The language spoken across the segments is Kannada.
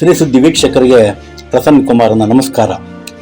ಶ್ರೀ ಸುದ್ದಿ ವೀಕ್ಷಕರಿಗೆ ಪ್ರಸನ್ನ ಕುಮಾರನ ನಮಸ್ಕಾರ.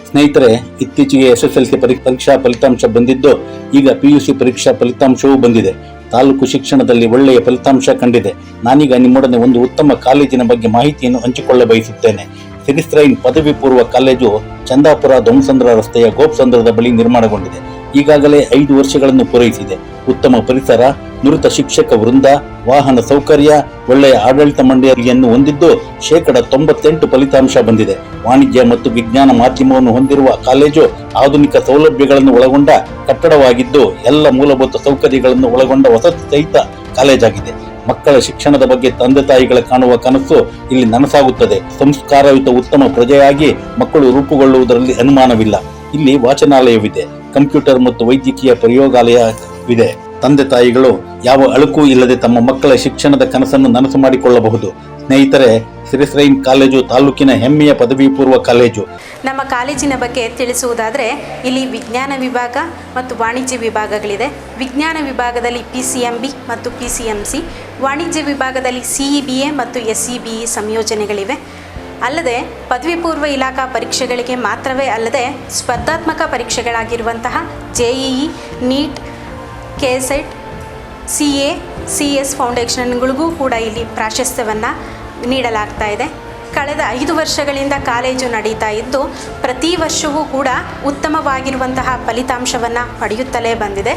ಸ್ನೇಹಿತರೆ, ಇತ್ತೀಚೆಗೆ ಎಸ್ ಎಸ್ ಎಲ್ ಸಿ ಪರೀಕ್ಷಾ ಫಲಿತಾಂಶ ಬಂದಿದ್ದು, ಈಗ ಪಿ ಯು ಸಿ ಪರೀಕ್ಷಾ ಫಲಿತಾಂಶವೂ ಬಂದಿದೆ. ತಾಲೂಕು ಶಿಕ್ಷಣದಲ್ಲಿ ಒಳ್ಳೆಯ ಫಲಿತಾಂಶ ಕಂಡಿದೆ. ನಾನೀಗ ನಿಮ್ಮೊಡನೆ ಒಂದು ಉತ್ತಮ ಕಾಲೇಜಿನ ಬಗ್ಗೆ ಮಾಹಿತಿಯನ್ನು ಹಂಚಿಕೊಳ್ಳ ಬಯಸುತ್ತೇನೆ. ಸಿರಿಸ್ತ್ರೈನ್ ಪದವಿ ಪೂರ್ವ ಕಾಲೇಜು ಚಂದಾಪುರ ಧ್ವಂಸಂದ್ರ ರಸ್ತೆಯ ಗೋಪ್ಸಂದ್ರದ ಬಳಿ ನಿರ್ಮಾಣಗೊಂಡಿದೆ. ಈಗಾಗಲೇ ಐದು ವರ್ಷಗಳನ್ನು ಪೂರೈಸಿದೆ. ಉತ್ತಮ ಪರಿಸರ, ನುರಿತ ಶಿಕ್ಷಕ ವೃಂದ, ವಾಹನ ಸೌಕರ್ಯ, ಒಳ್ಳೆಯ ಆಡಳಿತ ಮಂಡಳಿಯನ್ನು ಹೊಂದಿದ್ದು ಶೇಕಡ ತೊಂಬತ್ತೆಂಟು ಫಲಿತಾಂಶ ಬಂದಿದೆ. ವಾಣಿಜ್ಯ ಮತ್ತು ವಿಜ್ಞಾನ ಮಾಧ್ಯಮವನ್ನು ಹೊಂದಿರುವ ಕಾಲೇಜು ಆಧುನಿಕ ಸೌಲಭ್ಯಗಳನ್ನು ಒಳಗೊಂಡ ಕಟ್ಟಡವಾಗಿದ್ದು ಎಲ್ಲ ಮೂಲಭೂತ ಸೌಕರ್ಯಗಳನ್ನು ಒಳಗೊಂಡ ವಸತಿ ಸಹಿತ ಕಾಲೇಜಾಗಿದೆ ಮಕ್ಕಳ ಶಿಕ್ಷಣದ ಬಗ್ಗೆ ತಂದೆ ತಾಯಿಗಳ ಕಾಣುವ ಕನಸು ಇಲ್ಲಿ ನನಸಾಗುತ್ತದೆ. ಸಂಸ್ಕಾರಯುತ ಉತ್ತಮ ಪ್ರಜೆಯಾಗಿ ಮಕ್ಕಳು ರೂಪುಗೊಳ್ಳುವುದರಲ್ಲಿ ಅನುಮಾನವಿಲ್ಲ. ಇಲ್ಲಿ ವಾಚನಾಲಯವಿದೆ. ಕಂಪ್ಯೂಟರ್ ಮತ್ತು ವೈದ್ಯಕೀಯ ಪ್ರಯೋಗಾಲಯವಿದೆ ತಂದೆ ತಾಯಿಗಳು ಯಾವ ಅಳುಕು ಇಲ್ಲದೆ ತಮ್ಮ ಮಕ್ಕಳ ಶಿಕ್ಷಣದ ಕನಸನ್ನು ನನಸು ಮಾಡಿಕೊಳ್ಳಬಹುದು. ಸ್ನೇಹಿತರೆ, ಸಿರಿಸ್ರೈನ್ ಕಾಲೇಜು ತಾಲೂಕಿನ ಹೆಮ್ಮೆಯ ಪದವಿ ಪೂರ್ವ ಕಾಲೇಜು. ನಮ್ಮ ಕಾಲೇಜಿನ ಬಗ್ಗೆ ತಿಳಿಸುವುದಾದರೆ, ಇಲ್ಲಿ ವಿಜ್ಞಾನ ವಿಭಾಗ ಮತ್ತು ವಾಣಿಜ್ಯ ವಿಭಾಗಗಳಿದೆ. ವಿಜ್ಞಾನ ವಿಭಾಗದಲ್ಲಿ ಪಿ ಸಿ ಎಂ ಬಿ ಮತ್ತು ಪಿ ಸಿ ಎಂ ಸಿ ವಾಣಿಜ್ಯ ವಿಭಾಗದಲ್ಲಿ ಸಿ ಬಿ ಎ ಮತ್ತು ಎಸ್ ಇ ಬಿ ಇ ಸಂಯೋಜನೆಗಳಿವೆ. ಅಲ್ಲದೆ, ಪದವಿ ಪೂರ್ವ ಇಲಾಖಾ ಪರೀಕ್ಷೆಗಳಿಗೆ ಮಾತ್ರವೇ ಅಲ್ಲದೆ, ಸ್ಪರ್ಧಾತ್ಮಕ ಪರೀಕ್ಷೆಗಳಾಗಿರುವಂತಹ JEE NEET, K SET C A, C S ಫೌಂಡೇಶನ್ಗಳಿಗೂ ಕೂಡ ಇಲ್ಲಿ ಪ್ರಾಶಸ್ತ್ಯವನ್ನು ನೀಡಲಾಗ್ತಾ ಇದೆ. ಕಳೆದ ಐದು ವರ್ಷಗಳಿಂದ ಕಾಲೇಜು ನಡೀತಾ ಇದ್ದು, ಪ್ರತಿ ವರ್ಷವೂ ಕೂಡ ಉತ್ತಮವಾಗಿರುವಂತಹ ಫಲಿತಾಂಶವನ್ನು ಪಡೆಯುತ್ತಲೇ ಬಂದಿದೆ.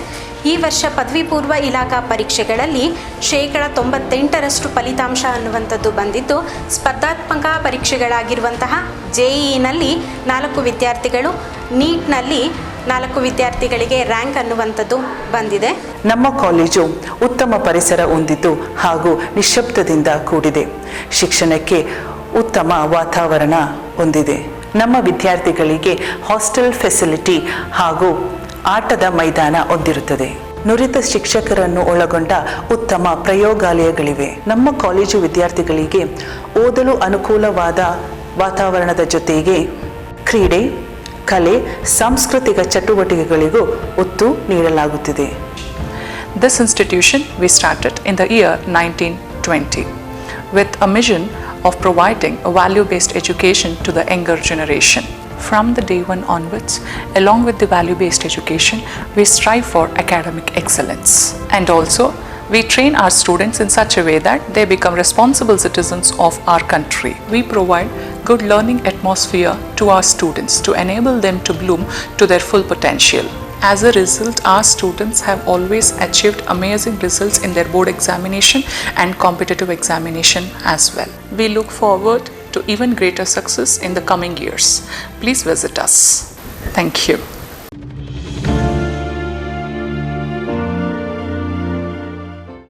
ಈ ವರ್ಷ ಪದವಿ ಪೂರ್ವ ಇಲಾಖಾ ಪರೀಕ್ಷೆಗಳಲ್ಲಿ ಶೇಕಡ ತೊಂಬತ್ತೆಂಟರಷ್ಟು ಫಲಿತಾಂಶ ಅನ್ನುವಂಥದ್ದು ಬಂದಿದ್ದು, ಸ್ಪರ್ಧಾತ್ಮಕ ಪರೀಕ್ಷೆಗಳಾಗಿರುವಂತಹ ಜೆ ಇನಲ್ಲಿ ನಾಲ್ಕು ವಿದ್ಯಾರ್ಥಿಗಳು, ನೀಟ್ನಲ್ಲಿ ನಾಲ್ಕು ವಿದ್ಯಾರ್ಥಿಗಳಿಗೆ ರ್ಯಾಂಕ್ ಅನ್ನುವಂಥದ್ದು ಬಂದಿದೆ. ನಮ್ಮ ಕಾಲೇಜು ಉತ್ತಮ ಪರಿಸರ ಹೊಂದಿದ್ದು ಹಾಗೂ ನಿಶಬ್ದದಿಂದ ಕೂಡಿದೆ. ಶಿಕ್ಷಣಕ್ಕೆ ಉತ್ತಮ ವಾತಾವರಣ ಹೊಂದಿದೆ. ನಮ್ಮ ವಿದ್ಯಾರ್ಥಿಗಳಿಗೆ ಹಾಸ್ಟೆಲ್ ಫೆಸಿಲಿಟಿ ಹಾಗೂ ಆಟದ ಮೈದಾನ ಹೊಂದಿರುತ್ತದೆ. ನುರಿತ ಶಿಕ್ಷಕರನ್ನು ಒಳಗೊಂಡ ಉತ್ತಮ ಪ್ರಯೋಗಾಲಯಗಳಿವೆ. ನಮ್ಮ ಕಾಲೇಜು ವಿದ್ಯಾರ್ಥಿಗಳಿಗೆ ಓದಲು ಅನುಕೂಲವಾದ ವಾತಾವರಣದ ಜೊತೆಗೆ ಕ್ರೀಡೆ, ಕಲೆ, ಸಾಂಸ್ಕೃತಿಕ ಚಟುವಟಿಕೆಗಳಿಗೂ ಒತ್ತು ನೀಡಲಾಗುತ್ತಿದೆ. This institution we started in the year 1920 with a mission of providing a value based education to the younger generation. From the day one onwards, along with the value based education, we strive for academic excellence. And also, we train our students in such a way that they become responsible citizens of our country. We provide good learning atmosphere to our students to enable them to bloom to their full potential. As a result, our students have always achieved amazing results in their board examination and competitive examination as well. We look forward to even greater success in the coming years. Please visit us. Thank you.